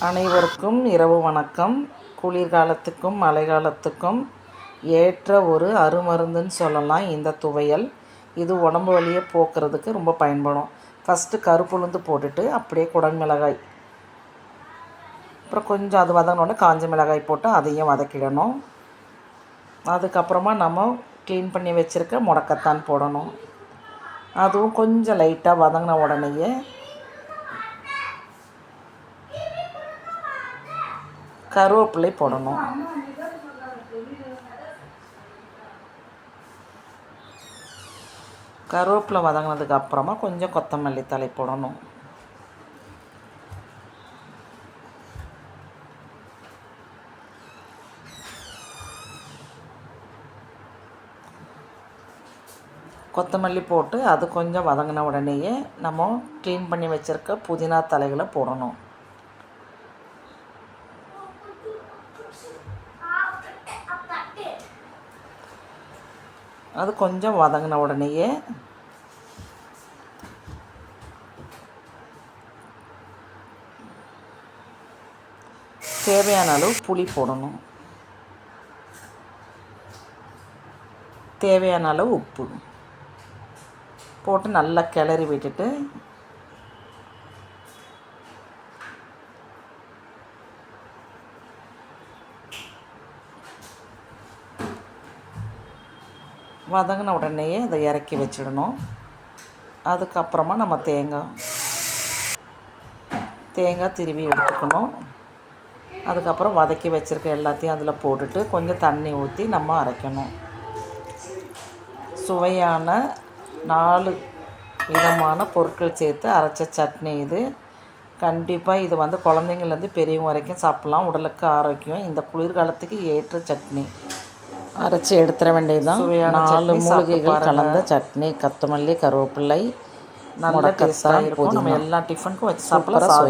அனைவருக்கும் இரவு வணக்கம். குளிர்காலத்துக்கும் மழைக்காலத்துக்கும் ஏற்ற ஒரு அருமருந்துன்னு சொல்லலாம் இந்த துவையல். இது உடம்பு வலியை போக்குறதுக்கு ரொம்ப பயன்படும். ஃபஸ்ட்டு கருப்புளுந்து போட்டுட்டு அப்படியே குடல் மிளகாய். அப்புறம் கொஞ்சம் அது வதங்கினோடனே காஞ்ச மிளகாய் போட்டு அதையும் வதக்கிடணும். அதுக்கப்புறமா நம்ம க்ளீன் பண்ணி வச்சுருக்க முடக்கத்தான் போடணும். அதுவும் கொஞ்சம் லைட்டாக வதங்கின உடனேயே கருவேப்பிலை போடணும். கருவேப்பிலை வதங்கினதுக்கு அப்புறமா கொஞ்சம் கொத்தமல்லி தழை போடணும். கொத்தமல்லி போட்டு அது கொஞ்சம் வதங்கின உடனேயே நம்ம க்ளீன் பண்ணி வச்சுருக்க புதினா தலைகளை போடணும். அது கொஞ்சம் வதங்கின உடனேயே தேவையான அளவு புளி போடணும். தேவையான அளவு உப்பு போட்டு நல்லா கிளறி விட்டுட்டு வதங்கின உடனேயே அதை இறக்கி வச்சிடணும். அதுக்கப்புறமா நம்ம தேங்காய் தேங்காய் திருவி எடுத்துக்கணும். அதுக்கப்புறம் வதக்கி வச்சுருக்க எல்லாத்தையும் அதில் போட்டுட்டு கொஞ்சம் தண்ணி ஊற்றி நம்ம அரைக்கணும். சுவையான நாலு விதமான பொருட்கள் சேர்த்து அரைச்ச சட்னி இது. கண்டிப்பாக இது வந்து குழந்தைங்கள்லேருந்து பெரியவங்க வரைக்கும் சாப்பிட்லாம். உடலுக்கு ஆரோக்கியம். இந்த குளிர்காலத்துக்கு ஏற்ற சட்னி. அரைச்சி எடுத்துட வேண்டியதுதான். நாலு மூலிகைகள் கலந்த சட்னி கொத்தமல்லி கருவேப்பிள்ளை நல்ல டேஸ்ட்டாக இருக்கும். நம்ம எல்லா டிஃபனுக்கும் வச்சு சாப்பிடலாம்.